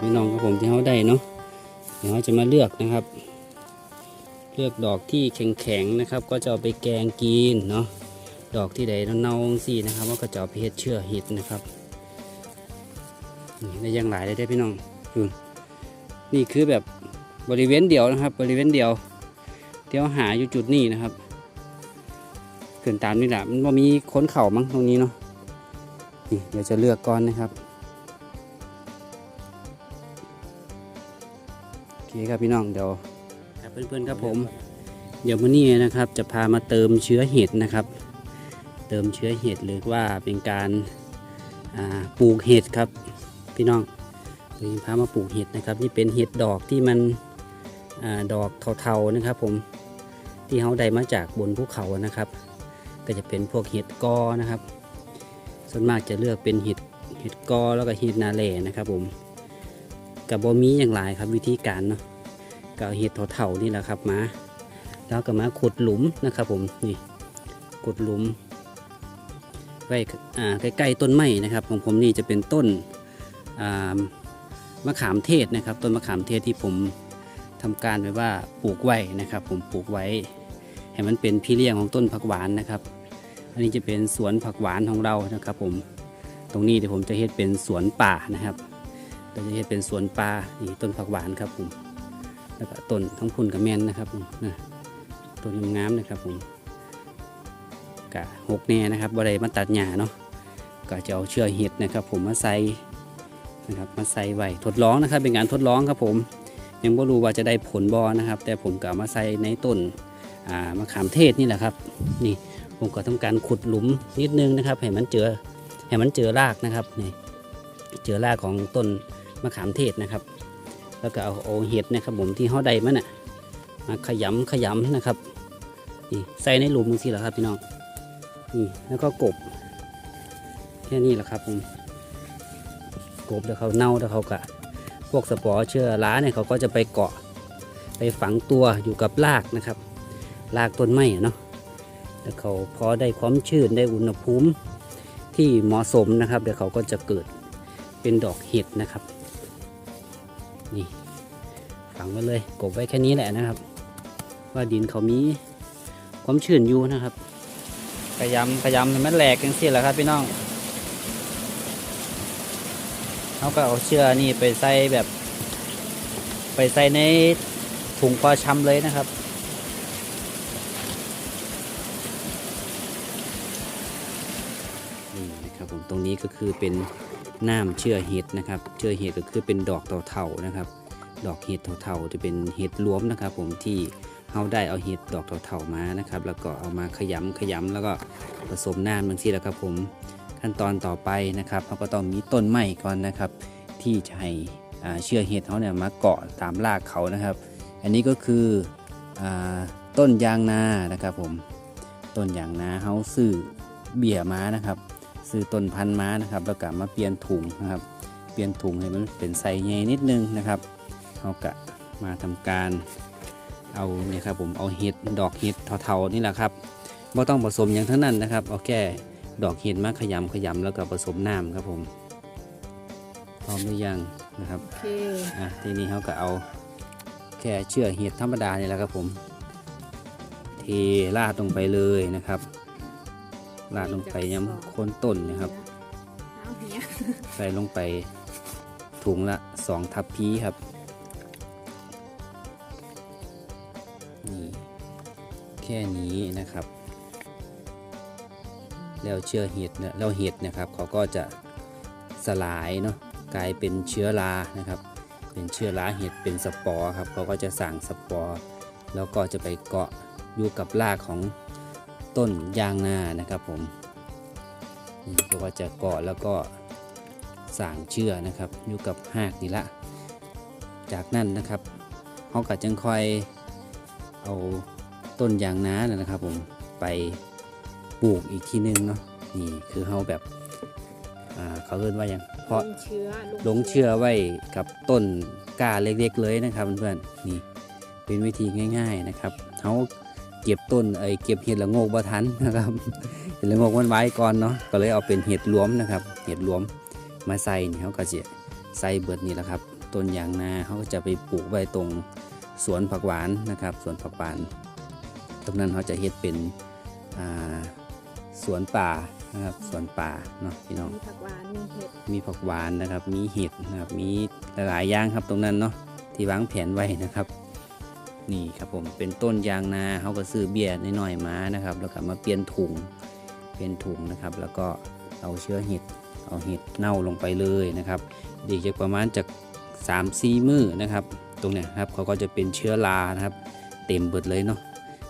พี่น้องครับผมที่เขาได้เนาะเดี๋ยวเราจะมาเลือกนะครับ เลือกดอกที่แข็งๆนะครับ ก็จะเอาไปแกงกินเนาะดอกที่ใดเน่าสีนะครับว่าก็จะเอาไปเฮ็ดเชื่อเห็ดนะครับนี่ได้อยังหลายเลยได้พี่น้องดูนี่คือแบบบริเวณเดียวนะครับ บริเวณเดียวเดี๋ยวหาอยู่จุดนี้นะครับเกินตามนี่แหละมันมีค้นเข่ามั้งตรงนี้เนาะนี่เดี๋ยวจะเลือกก่อนนะครับ เคครับพี่น้องเดี๋ยวครับเพื่อนๆครับผม เดี๋ยววันนี้นะครับ จะพามาเติมเชื้อเห็ดนะครับ เติมเชื้อเห็ดหรือว่าเป็นการาปลูกเห็ดครับ พี่น้องวันนี้พามาปลูกเห็ดนะครับ นี่เป็นเห็ดดอกที่มันอดอกเทาๆนะครับ ผมที่เขาได้มาจากบนภูเขานะครับ ก็จะเป็นพวกเห็ดกอนะครับ ส่วนมากจะเลือกเป็นเห็ดเห็ดกอแล้วก็เห็ดนาแหล่นะครับผม กับบมีอย่างไรครับวิธีการเนาะก็เอาเห็ดเทาๆนี่แหละครับมา แล้วก็มาขุดหลุมนะครับผมนี่ขุดหลุมไว้อ่าใกล้ๆต้นไม้นะครับของผมนี่จะเป็นต้นอ่ามะขามเทศนะครับ ต้นมะขามเทศที่ผมทำการไว้ว่าปลูกไว้นะครับ ผมปลูกไว้ให้มันเป็นพี่เลี้ยงของต้นผักหวานนะครับ อันนี้จะเป็นสวนผักหวานของเรานะครับ ผมตรงนี้เดี๋ยวผมจะเฮ็ดเป็นสวนป่านะครับ เราจะเฮ็ดเป็นสวนป่านี่ต้นผักหวานครับผมแล้วก็ต้นทั้งพุ่นกับแมนนะครับผมนะต้นงามๆนะครับผมกะหกแน่นะครับบ่ได้มาตัดหญ้าเนาะก็จะเอาเชือกเห็ดนะครับ ผมมาใส่นะครับมาใส่ไว้ทดลองนะครับ เป็นการทดลองครับผมยังไม่รู้ว่าจะได้ผลบอนะครับ แต่ผมก็มาใส่ในต้นมะขามเทศนี่แหละครับ นี่ผมก็ทำการขุดหลุมนิดนึงนะครับให้มันเจอให้มันเจอรากนะครับนี่เจอรากของต้น มะขามเทศนะครับ แล้วก็เอาเอเห็ดนะครับผมที่เขาได้มันน่ะมาขยำขยำนะครับนี่ใส่ในหลุมมือสิแหละครับพี่น้องนี่แล้วก็กบแค่นี้แหละครับผมกบเดี๋ยวเขาเน่าเดี๋ยวเขากะพวกสปอร์เชื้อราเนี่ยเขาก็จะไปเกาะไปฝังตัวอยู่กับรากนะครับรากต้นไม้อะเนาะแล้วเขาพอได้ความชื้นได้อุณหภูมิที่เหมาะสมนะครับ เดี๋ยวเขาก็จะเกิดเป็นดอกเห็ดนะครับ นี่ฝังไว้เลยกบไว้แค่นี้แหละนะครับ ว่าดินเขามีความชื้นอยู่นะครับพยายามพยายามให้มันแหลกกันสิแหละครับพี่น้องเขาก็เอาเชือกนี่ไปใส่แบบ ไปใส่ในถุงปลาชำเลยนะครับนี่นะครับผมตรงนี้ก็คือเป็น น้ำเชื่อเห็ดนะครับเชื่อเห็ดก็คือเป็นดอกเถาๆนะครับ ดอกเห็ดเถาๆจะเป็นเห็ดรวมนะครับ ผมที่เขาได้เอาเห็ดดอกเถาๆมานะครับ แล้วก็เอามาขยำขยำแล้วก็ผสมน้ำบางทีแล้วครับผมขั้นตอนต่อไปนะครับเขาก็ต้องมีต้นไม้ก่อนนะครับ ที่จะให้เชื้อเห็ดเขาเนี่ยมาเกาะตามรากเขานะครับ อันนี้ก็คืออต้นยางนานะครับผมต้นยางนาเขาซื้อเบี่ยม้านะครับ ซื้อต้นพันธุ์ม้านะครับ แล้วก็มาเปลี่ยนถุงนะครับ เปลี่ยนถุงให้มันเป็นไซส์ใหญ่นิดนึงนะครับเขากะมาทำการเอาเนี่ยครับผมเอาเห็ดดอกเห็ดเทาๆนี่แหละครับไม่ต้องผสมอย่างทั้งนั้นนะครับเอาแค่ดอกเห็ดมาขยำขยำแล้วก็ผสมน้ำครับผมพร้อมหรือยังนะครับโอเคอะทีนี้เขาก็เอาแค่เชือกเห็ดธรรมดานี่แหละครับผมเทราดลงไปเลยนะครับ ราดลงไปย้ำโคนต้นนะครับเอาเนี้ยใส่ลงไปถุงละสองทัพพีครับนี่แค่นี้นะครับ แล้วเชื้อเห็ดเนี่ยแล้วเห็ดนะครับ เขาก็จะสลายเนาะกลายเป็นเชื้อรานะครับ เป็นเชื้อราเห็ดเป็นสปอร์ครับเขาก็จะสั่งสปอร์แล้วก็จะไปเกาะอยู่กับรากของ ต้นยางนานะครับผมเขาก็จะเกาะแล้วก็สั่งเชื้อนะครับอยู่กับหากนี่ละ จากนั้นนะครับเขาก็จึงค่อยเอาต้นยางนานะครับผมไปปลูกอีกทีนึงเนาะนี่คือเฮาแบบเขาเรียกว่าอย่างเพาะลงเชื้อลงเชื่อไว้กับต้นกล้าเล็กๆเลยนะครับเพื่อนๆนี่เป็นวิธีง่าย ๆนะครับเขา ก็บต้นไอ้เก็บเห็ดละโงกบ่ทันนะครับเห็ดละโงกมันไว้ก่อนเนาะก็เลยเอาเป็นเห็ดรวมนะครับ เห็ดรวมมาใส่นี่เขาก็จะใส่เบิดนี่แหละครับต้นยางนาเขาก็จะไปปลูกไว้ตรงสวนผักหวานนะครับสวนผักหวานตรงนั้นเขาจะเฮ็ดเป็นอ่าสวนป่านะครับสวนป่าเนาะพี่น้องมีผักหวานมีเห็ดมีผักหวานนะครับ มีเห็ดนะครับมีหลายๆอย่างครับตรงนั้นเนาะที่วางแผนไว้นะครับ นี่ครับผมเป็นต้นยางนาเขาก็ซื้อเบียร์น้อยๆมานะครับ แล้วก็มาเปลี่ยนถุงเปลี่ยนถุงนะครับ แล้วก็เอาเชื้อเห็ดเอาเห็ดเน่าลงไปเลยนะครับดีจากประมาณจาก3 4มือนะครับ ตรงเนี้ยครับเขาก็จะเป็นเชื้อรานะครับ เต็มเบิดเลยเนาะ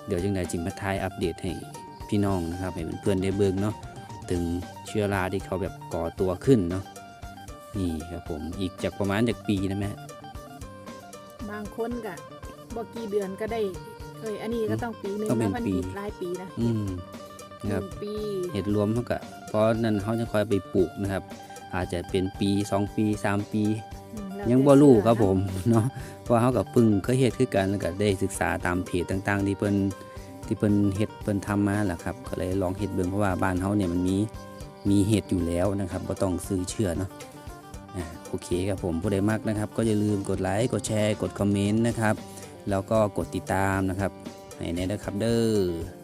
เดี๋ยวจังใดจิมมาทายอัปเดตให้พี่น้องนะครับให้เพื่อนๆได้เบิ่งเนาะถึงเชื้อราที่เขาแบบก่อตัวขึ้นเนาะนี่ครับผมอีกจากประมาณจากปีนะแม่บางคนก็ บอกกี่เดือนก็ได้เอ้ยอันนี้ก็ต้องปีหนึงต้องเป็นแล้วมันปี เห็ดหลายปีนะอืมหนะครับ นึ่งปีเห็ดรวมเขาก็เพราะนั้นเขาจะคอยไปปลูกนะครับ อาจจะเป็นปีสองปีสามปี อืมแล้วยังแต่บ่รู้เชื่อครับนะผม เนาะเพราะเขากับพึ่งเคยเฮ็ดคือกันแล้วก็ได้ศึกษาตามเพจต่างๆ ที่เพิ่นที่เพิ่นเฮ็ดเพิ่นทำมาแหละครับก็เลยลองเฮ็ดเบิ่งเพราะว่าบ้านเฮาเนี่ยมันมีมีเห็ดอยู่แล้วนะครับบ่ต้องซื้อเชื่อเนาะอ่าโอเคครับผมผู้ใดมักนะครับ ก็อย่าลืมกดไลค์กดแชร์กดคอมเมนต์นะครับ แล้วก็กดติดตามนะครับให้แน่ด้วยครับเด้อ